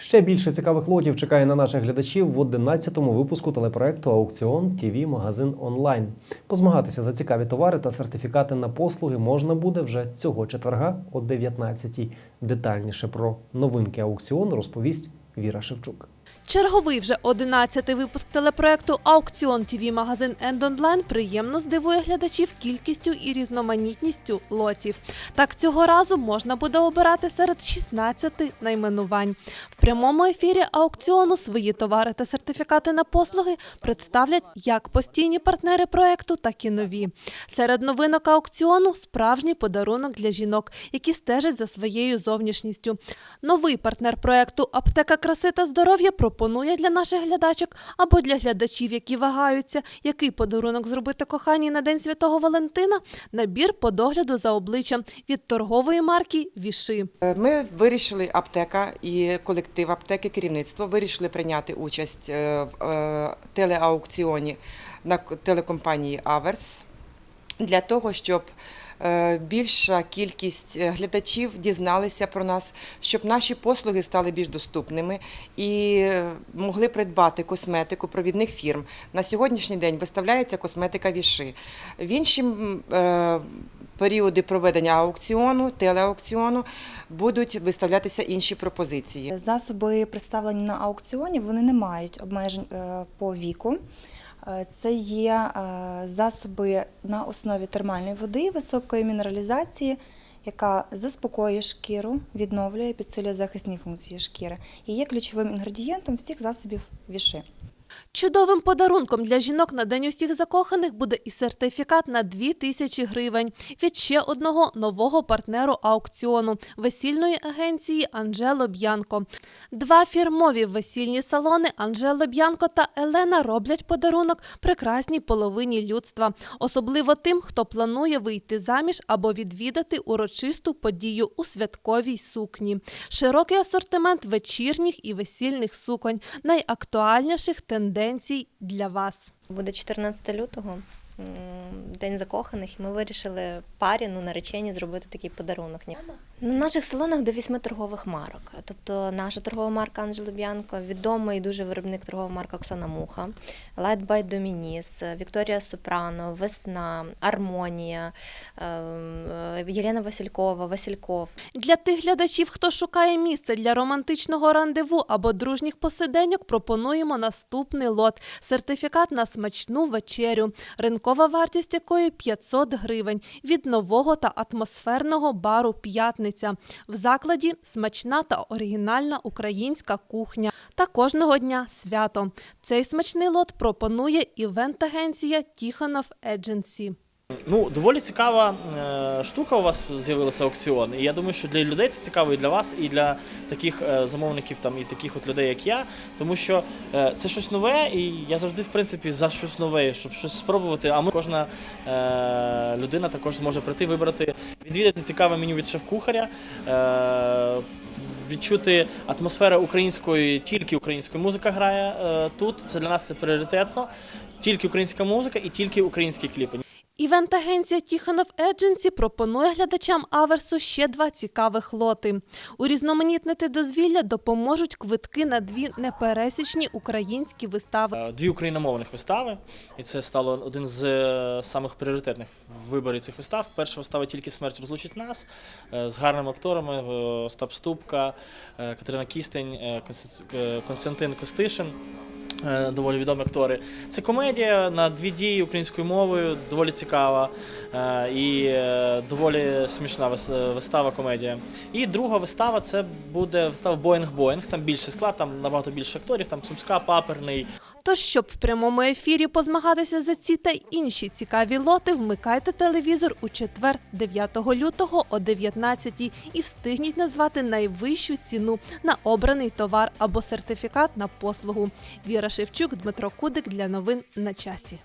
Ще більше цікавих лотів чекає на наших глядачів в 11-му випуску телепроекту Аукціон ТІВІ Магазин онлайн. Позмагатися за цікаві товари та сертифікати на послуги можна буде вже цього четверга о 19-й. Детальніше про новинки аукціону розповість Віра Шевчук. Черговий вже 11-й випуск телепроекту Аукціон ТВ магазин Енд приємно здивує глядачів кількістю і різноманітністю лотів. Так цього разу можна буде обирати серед 16 найменувань. В прямому ефірі аукціону свої товари та сертифікати на послуги представлять як постійні партнери проекту, так і нові. Серед новинок аукціону справжній подарунок для жінок, які стежать за своєю зовнішністю. Новий партнер проекту Аптека краси та здоров'я пропонує для наших глядачок або для глядачів, які вагаються, який подарунок зробити коханій на День Святого Валентина, набір по догляду за обличчям від торгової марки Віши. Е, Ми вирішили аптека і колектив аптеки, керівництво вирішили прийняти участь е, в е, телеаукціоні на телекомпанії Аверс для того, щоб більша кількість е, глядачів дізналися про нас, щоб наші послуги стали більш доступними і е, могли придбати косметику провідних фірм. На сьогоднішній день виставляється косметика Віши. В інші е, періоди проведення аукціону, телеаукціону будуть виставлятися інші пропозиції. Засоби, представлені на аукціоні, вони не мають обмежень е, по віку. Е, Це є е, засоби на основі термальної води високої мінералізації, яка заспокоює шкіру, відновлює, підсилює захисні функції шкіри і є ключовим інгредієнтом всіх засобів віши. Чудовим подарунком для жінок на День усіх закоханих буде і сертифікат на 2 тисячі гривень від ще одного нового партнеру аукціону весільної агенції Анджело Б'янко. Два фірмові весільні салони Анджело Б'янко та Елена роблять подарунок прекрасній половині людства, особливо тим, хто планує вийти заміж або відвідати урочисту подію у святковій сукні. Широкий асортимент вечірніх і весільних суконь, найактуальніших тенденцій для вас. Буде 14 лютого, День закоханих, і ми вирішили парі, ну, наречені, зробити такий подарунок. На наших салонах до вісьми торгових марок. Тобто наша торгова марка Анджело Б'янко, відомий дуже виробник торгова марка Оксана Муха, Light by Dominis, Вікторія Сопрано, Весна, Армонія, ем, Єлена Василькова, Васильков. Для тих глядачів, хто шукає місце для романтичного рандеву або дружніх посиденьок, пропонуємо наступний лот – сертифікат на смачну вечерю, ринкова вартість якої 500 гривень від нового та атмосферного бару «П'ятниця». В закладі смачна та оригінальна українська кухня та кожного дня свято. Цей смачний лот пропонує івент-агенція Тіханов Едженсі. Ну, доволі цікава е, штука у вас з'явилася аукціон. І я думаю, що для людей це цікаво і для вас, і для таких е, замовників, там і таких от людей, як я. Тому що е, це щось нове, і я завжди, в принципі, за щось нове, щоб щось спробувати. А ми кожна людина також зможе прийти, вибрати, відвідати цікаве меню від шеф-кухаря. Відчути атмосферу української, тільки українська музика грає тут. Це для нас це пріоритетно. Тільки українська музика і тільки українські кліпи. Івент-агенція Тіханов Едженсі пропонує глядачам Аверсу ще два цікавих лоти. Урізноманітнити дозвілля допоможуть квитки на дві непересічні українські вистави. Е, Дві україномовних вистави, і це стало один з е, самих пріоритетних виборів цих вистав. Перша вистава тільки смерть розлучить нас е, з гарними акторами Остап Ступка, Катерина Кістень, Константин Костишин. Е, Доволі відомі актори. Це комедія на дві дії українською мовою, доволі цікава е, і е, доволі смішна вистава, комедія. І друга вистава це буде вистава Боїнг Боїнг. Там більше склад, там набагато більше акторів, там Сумська, Паперний, Тож, щоб в прямому ефірі позмагатися за ці та інші цікаві лоти, вмикайте телевізор у четвер, 9 лютого о 19 і встигніть назвати найвищу ціну на обраний товар або сертифікат на послугу. Віра Шевчук, Дмитро Кудик для новин на часі.